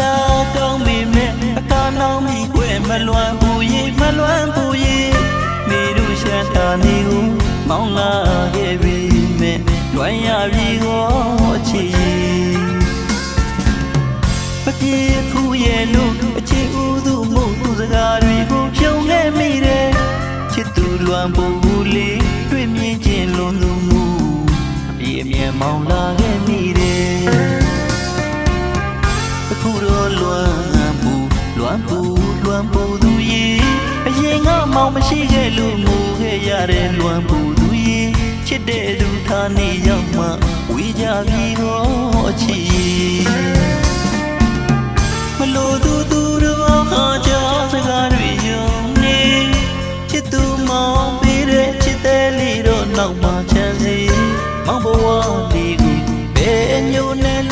လာကောင်းပေမဲ့အကားနောင်မိွယ်မလွမ်းဘူးရေမလွမ်းဘူးရေနေတို့ရှမ်းတာနေကိုမောင်းလာခဲ့ပေမဲ့လွမ်းရပြီကိုချီမပြေဖူးရဲ့လို့အချစ်ဦးသူမို့သူစကားတွေကိုဖြုံခဲ့မိတယ်ချစ်သူလွမ်းဘူးလေးတွေ့မြင်ခြင်းလွန်သူမှုအပြေအမြဲမောင်းလာခဲ့မိတယ် အခုတော့လွမ်းပူလွမ်းပူလွမ်းပူသူရေအရင်ကမောင်မရှိခဲ့လို့မူခဲ့ရတဲ့လွမ်းပူသူရေချစ်တဲ့သူဌာနေရောက်မှဝေးကြပြီဟောအချီမလို့သူသူတော့ဟာကြစကားတွေယုံနေချစ်သူမောင်ပေးတဲ့ချစ်တဲ့လေးတော့နောက်မှချမ်းစီမောင်ဘဝလေးကိုဘယ်ညို့နဲ့